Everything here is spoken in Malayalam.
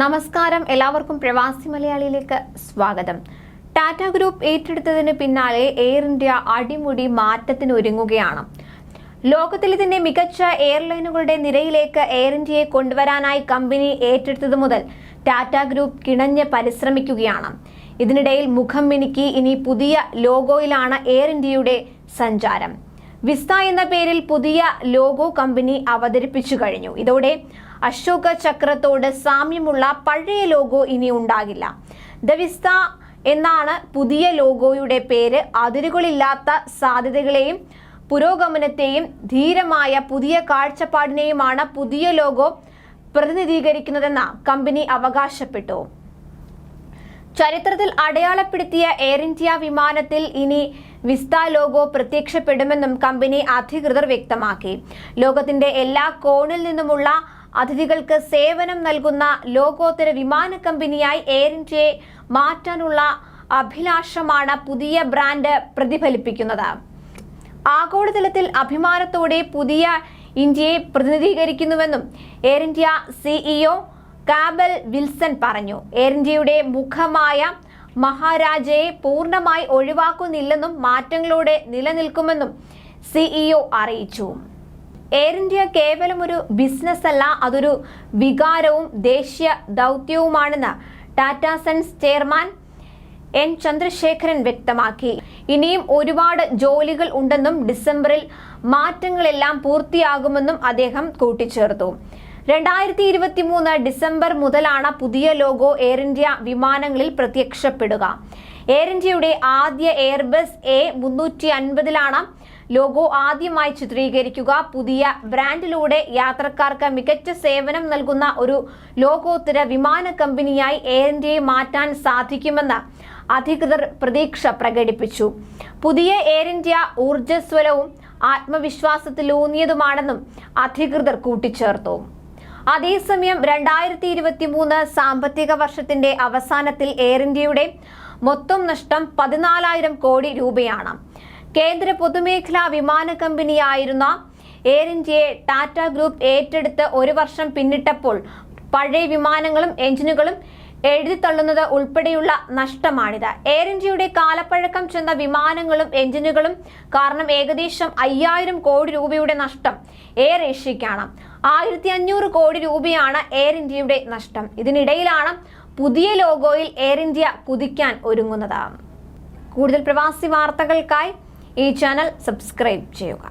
നമസ്കാരം. എല്ലാവർക്കും പ്രവാസി മലയാളിയിലേക്ക് സ്വാഗതം. ടാറ്റ ഗ്രൂപ്പ് ഏറ്റെടുത്തതിന് പിന്നാലെ എയർ ഇന്ത്യ അടിമുടി മാറ്റത്തിന് ഒരുങ്ങുകയാണ്. ലോകത്തിലെ തന്നെ മികച്ച എയർലൈനുകളുടെ നിരയിലേക്ക് എയർ ഇന്ത്യയെ കൊണ്ടുവരാനായി കമ്പനി ഏറ്റെടുത്തത് മുതൽ ടാറ്റ ഗ്രൂപ്പ് കിണഞ്ഞ് പരിശ്രമിക്കുകയാണ്. ഇതിനിടയിൽ മുഖം മിനുക്കി ഇനി പുതിയ ലോഗോയിലാണ് എയർ ഇന്ത്യയുടെ സഞ്ചാരം. വിസ്ത എന്ന പേരിൽ പുതിയ ലോഗോ കമ്പനി അവതരിപ്പിച്ചു കഴിഞ്ഞു. ഇതോടെ അശോക ചക്രത്തോട് സാമ്യമുള്ള പഴയ ലോഗോ ഇനി ഉണ്ടാകില്ല. ദവിസ്ത എന്നാണ് പുതിയ ലോഗോയുടെ പേര്. അതിരുകളില്ലാത്ത സാധ്യതകളെയും പുരോഗമനത്തെയും ധീരമായ പുതിയ കാഴ്ചപ്പാടിനെയുമാണ് പുതിയ ലോഗോ പ്രതിനിധീകരിക്കുന്നതെന്ന് കമ്പനി അവകാശപ്പെട്ടു. ചരിത്രത്തിൽ അടയാളപ്പെടുത്തിയ എയർ ഇന്ത്യ വിമാനത്തിൽ ഇനി വിസ്ത ലോഗോ പ്രത്യക്ഷപ്പെടുമെന്നും കമ്പനി അധികൃതർ വ്യക്തമാക്കി. ലോകത്തിന്റെ എല്ലാ കോണിൽ നിന്നുമുള്ള അതിഥികൾക്ക് സേവനം നൽകുന്ന ലോകോത്തര വിമാന കമ്പനിയായി എയർ ഇന്ത്യയെ മാറ്റാനുള്ള അഭിലാഷമാണ് പുതിയ ബ്രാൻഡ് പ്രതിഫലിപ്പിക്കുന്നത്. ആഗോളതലത്തിൽ അഭിമാനത്തോടെ പുതിയ ഇന്ത്യയെ പ്രതിനിധീകരിക്കുന്നുവെന്നും Air India CEO Campbell Wilson പറഞ്ഞു. എയർ ഇന്ത്യയുടെ മുഖമായ മഹാരാജയെ പൂർണമായി ഒഴിവാക്കുന്നില്ലെന്നും മാറ്റങ്ങളോടെ നിലനിൽക്കുമെന്നും സിഇഒ അറിയിച്ചു. എയർ ഇന്ത്യ കേവലം ഒരു ബിസിനസ് അല്ല അതൊരു വികാരവും ദേശീയ ദൗത്യവുമാണെന്ന് Tata Sons chairman N Chandrasekaran വ്യക്തമാക്കി. ഇനിയും ഒരുപാട് ജോലികൾ ഉണ്ടെന്നും ഡിസംബറിൽ മാറ്റങ്ങളെല്ലാം പൂർത്തിയാകുമെന്നും അദ്ദേഹം കൂട്ടിച്ചേർത്തു. രണ്ടായിരത്തി ഇരുപത്തി മൂന്ന് ഡിസംബർ മുതലാണ് പുതിയ ലോഗോ എയർ ഇന്ത്യ വിമാനങ്ങളിൽ പ്രത്യക്ഷപ്പെടുക. എയർ ഇന്ത്യയുടെ ആദ്യ എയർബസ് എ മുന്നൂറ്റി അൻപതിലാണ് ലോഗോ ആദ്യമായി ചിത്രീകരിക്കുക. പുതിയ ബ്രാൻഡിലൂടെ യാത്രക്കാർക്ക് മികച്ച സേവനം നൽകുന്ന ഒരു ലോകോത്തര വിമാന കമ്പനിയായി എയർ ഇന്ത്യയെ മാറ്റാൻ സാധിക്കുമെന്ന് അധികൃതർ പ്രതീക്ഷ പ്രകടിപ്പിച്ചു. പുതിയ എയർ ഇന്ത്യ ഊർജസ്വലവും ആത്മവിശ്വാസത്തിലൂന്നിയതുമാണെന്നും അധികൃതർ കൂട്ടിച്ചേർത്തു. അതേസമയം രണ്ടായിരത്തി ഇരുപത്തി മൂന്ന് സാമ്പത്തിക വർഷത്തിന്റെ അവസാനത്തിൽ എയർ ഇന്ത്യയുടെ മൊത്തം നഷ്ടം പതിനാലായിരം കോടി രൂപയാണ്. കേന്ദ്ര പൊതുമേഖലാ വിമാന കമ്പനിയായിരുന്ന എയർ ഇന്ത്യയെ ടാറ്റ ഗ്രൂപ്പ് ഏറ്റെടുത്ത് ഒരു വർഷം പിന്നിട്ടപ്പോൾ പഴയ വിമാനങ്ങളും എഞ്ചിനുകളും എഴുതിത്തള്ളുന്നത് ഉൾപ്പെടെയുള്ള നഷ്ടമാണിത്. എയർ ഇന്ത്യയുടെ കാലപ്പഴക്കം ചെന്ന വിമാനങ്ങളും എഞ്ചിനുകളും കാരണം ഏകദേശം അയ്യായിരം കോടി രൂപയുടെ നഷ്ടം എയർ ഏഷ്യയ്ക്കാണ് ആയിരത്തി അഞ്ഞൂറ് കോടി രൂപയാണ് എയർ ഇന്ത്യയുടെ നഷ്ടം. ഇതിനിടയിലാണ് പുതിയ ലോഗോയിൽ എയർ ഇന്ത്യ കുതിക്കാൻ ഒരുങ്ങുന്നത്. കൂടുതൽ പ്രവാസി വാർത്തകൾക്കായി ഈ ചാനൽ സബ്സ്ക്രൈബ് ചെയ്യുക